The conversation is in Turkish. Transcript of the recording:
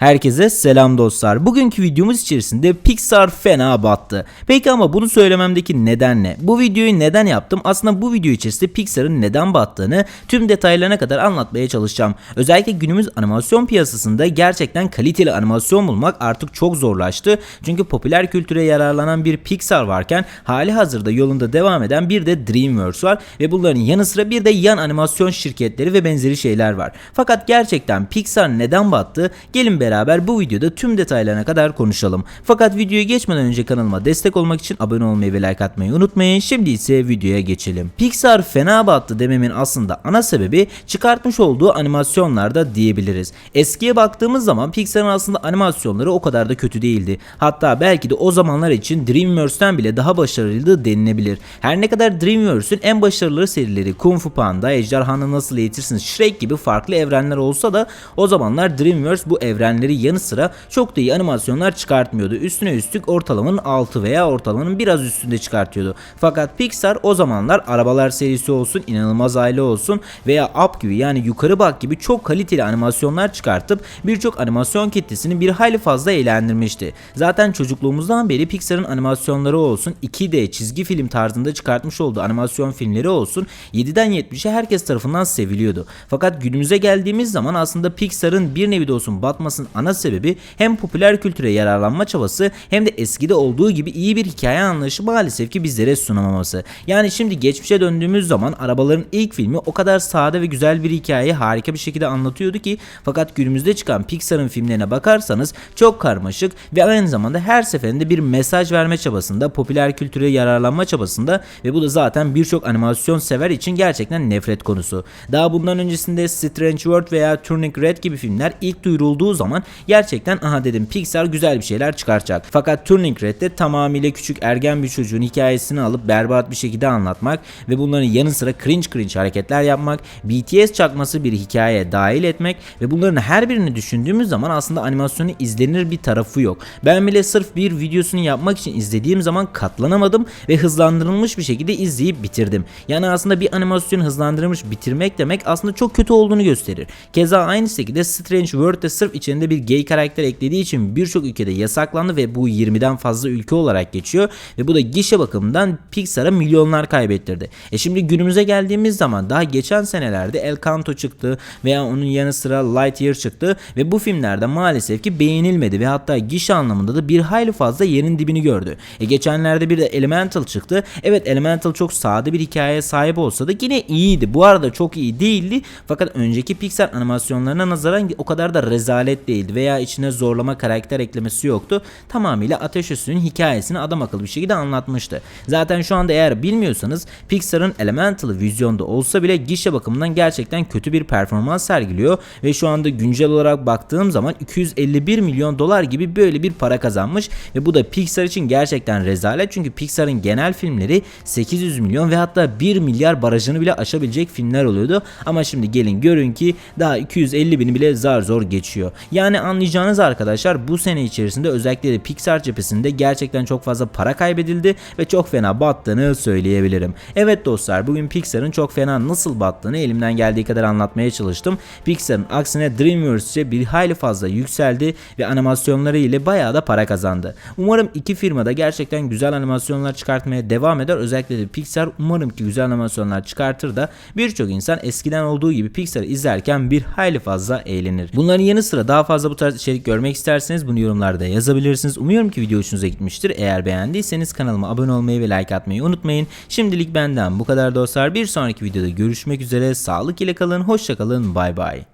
Herkese selam dostlar. Bugünkü videomuz içerisinde Pixar fena battı. Peki ama bunu söylememdeki neden ne? Bu videoyu neden yaptım? Aslında bu video içerisinde Pixar'ın neden battığını tüm detaylarına kadar anlatmaya çalışacağım. Özellikle günümüz animasyon piyasasında gerçekten kaliteli animasyon bulmak artık çok zorlaştı. Çünkü popüler kültüre yararlanan bir Pixar varken hali hazırda yolunda devam eden bir de DreamWorks var ve bunların yanı sıra bir de yan animasyon şirketleri ve benzeri şeyler var. Fakat gerçekten Pixar neden battı? Gelin beraber bu videoda tüm detaylarına kadar konuşalım. Fakat videoya geçmeden önce kanalıma destek olmak için abone olmayı ve like atmayı unutmayın. Şimdi ise videoya geçelim. Pixar fena battı dememin aslında ana sebebi çıkartmış olduğu animasyonlarda diyebiliriz. Eskiye baktığımız zaman Pixar'ın aslında animasyonları o kadar da kötü değildi. Hatta belki de o zamanlar için DreamWorks'ten bile daha başarılıydı denilebilir. Her ne kadar DreamWorks'ün en başarılı serileri Kung Fu Panda, Ejderhanı Nasıl Eğitirsiniz, Shrek gibi farklı evrenler olsa da o zamanlar DreamWorks bu evrenleri yanı sıra çok da iyi animasyonlar çıkartmıyordu. Üstüne üstlük ortalamanın altı veya ortalamanın biraz üstünde çıkartıyordu. Fakat Pixar o zamanlar arabalar serisi olsun, inanılmaz aile olsun veya Up gibi yani yukarı bak gibi çok kaliteli animasyonlar çıkartıp birçok animasyon kitlesini bir hayli fazla eğlendirmişti. Zaten çocukluğumuzdan beri Pixar'ın animasyonları olsun, 2D çizgi film tarzında çıkartmış olduğu animasyon filmleri olsun 7'den 70'e herkes tarafından seviliyordu. Fakat günümüze geldiğimiz zaman aslında Pixar'ın bir nevi de olsun batmasının ana sebebi hem popüler kültüre yararlanma çabası hem de eskide olduğu gibi iyi bir hikaye anlayışı maalesef ki bizlere sunamaması. Yani şimdi geçmişe döndüğümüz zaman arabaların ilk filmi o kadar sade ve güzel bir hikayeyi harika bir şekilde anlatıyordu ki fakat günümüzde çıkan Pixar'ın filmlerine bakarsanız çok karmaşık ve aynı zamanda her seferinde bir mesaj verme çabasında, popüler kültüre yararlanma çabasında ve bu da zaten birçok animasyon sever için gerçekten nefret konusu. Daha bundan öncesinde Strange World veya Turning Red gibi filmler ilk duyurulduğu zaman gerçekten aha dedim Pixar güzel bir şeyler çıkartacak. Fakat Turning Red'de tamamıyla küçük ergen bir çocuğun hikayesini alıp berbat bir şekilde anlatmak ve bunların yanı sıra cringe cringe hareketler yapmak, BTS çakması bir hikayeye dahil etmek ve bunların her birini düşündüğümüz zaman aslında animasyonu izlenir bir tarafı yok. Ben bile sırf bir videosunu yapmak için izlediğim zaman katlanamadım ve hızlandırılmış bir şekilde izleyip bitirdim. Yani aslında bir animasyonu hızlandırılmış bitirmek demek aslında çok kötü olduğunu gösterir. Keza aynı şekilde Strange World'de sırf içinde bir gay karakter eklediği için birçok ülkede yasaklandı ve bu 20'den fazla ülke olarak geçiyor ve bu da gişe bakımından Pixar'a milyonlar kaybettirdi. E şimdi günümüze geldiğimiz zaman daha geçen senelerde El Canto çıktı veya onun yanı sıra Lightyear çıktı ve bu filmlerde maalesef ki beğenilmedi ve hatta gişe anlamında da bir hayli fazla yerin dibini gördü. E geçenlerde bir de Elemental çıktı. Evet Elemental çok sade bir hikayeye sahip olsa da yine iyiydi. Bu arada çok iyi değildi fakat önceki Pixar animasyonlarına nazaran o kadar da rezalet değildi veya içine zorlama karakter eklemesi yoktu. Tamamıyla Ateş Üstü'nün hikayesini adam akıllı bir şekilde anlatmıştı. Zaten şu anda eğer bilmiyorsanız Pixar'ın Elemental'ı vizyonda olsa bile gişe bakımından gerçekten kötü bir performans sergiliyor ve şu anda güncel olarak baktığım zaman 251 milyon dolar gibi böyle bir para kazanmış ve bu da Pixar için gerçekten rezalet çünkü Pixar'ın genel filmleri 800 milyon ve hatta 1 milyar barajını bile aşabilecek filmler oluyordu ama şimdi gelin görün ki daha 250 bini bile zar zor geçiyor. Yani anlayacağınız arkadaşlar bu sene içerisinde özellikle de Pixar cephesinde gerçekten çok fazla para kaybedildi ve çok fena battığını söyleyebilirim. Evet dostlar bugün Pixar'ın çok fena nasıl battığını elimden geldiği kadar anlatmaya çalıştım. Pixar'ın aksine DreamWorks'e bir hayli fazla yükseldi ve animasyonları ile bayağı da para kazandı. Umarım iki firma da gerçekten güzel animasyonlar çıkartmaya devam eder. Özellikle de Pixar umarım ki güzel animasyonlar çıkartır da birçok insan eskiden olduğu gibi Pixar'ı izlerken bir hayli fazla eğlenir. Bunların yanı sıra daha fazla bu tarz içerik görmek isterseniz bunu yorumlarda yazabilirsiniz. Umuyorum ki video hoşunuza gitmiştir. Eğer beğendiyseniz kanalıma abone olmayı ve like atmayı unutmayın. Şimdilik benden bu kadar dostlar. Bir sonraki videoda görüşmek üzere. Sağlık ile kalın. Hoşça kalın. Bay bay.